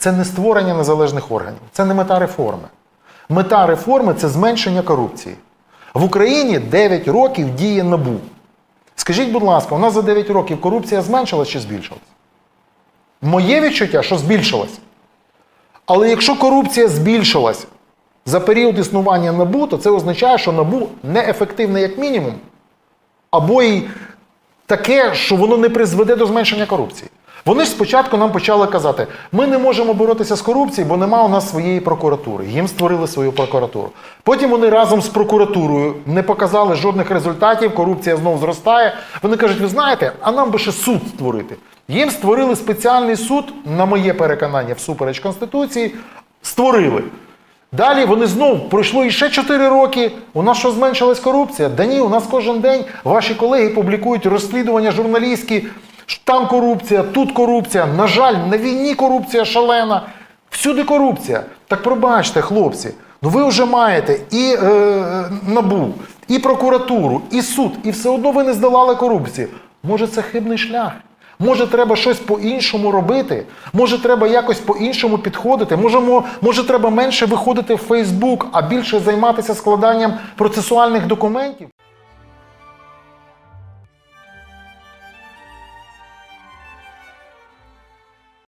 це не створення незалежних органів, це не мета реформи. Мета реформи це зменшення корупції. В Україні 9 років діє НАБУ. Скажіть, будь ласка, у нас за 9 років корупція зменшилась чи збільшилась? Моє відчуття, що збільшилась. Але якщо корупція збільшилась за період існування НАБУ, то це означає, що НАБУ неефективне як мінімум, або й таке, що воно не призведе до зменшення корупції. Вони ж спочатку нам почали казати, ми не можемо боротися з корупцією, бо нема у нас своєї прокуратури. Їм створили свою прокуратуру. Потім вони разом з прокуратурою не показали жодних результатів, корупція знову зростає. Вони кажуть, ви знаєте, а нам би ще суд створити. Їм створили спеціальний суд, на моє переконання, всупереч Конституції, створили. Далі вони знов пройшло іще 4 роки. У нас що зменшилась корупція? Да ні, у нас кожен день ваші колеги публікують розслідування журналістські. Там корупція, тут корупція. На жаль, на війні корупція шалена. Всюди корупція. Так пробачте, хлопці. Ну ви вже маєте і е, набу, і прокуратуру, і суд, і все одно ви не здолали корупцію. Може, це хибний шлях. Може, треба щось по-іншому робити? Може, треба якось по-іншому підходити? Може, може, треба менше виходити в Фейсбук, а більше займатися складанням процесуальних документів?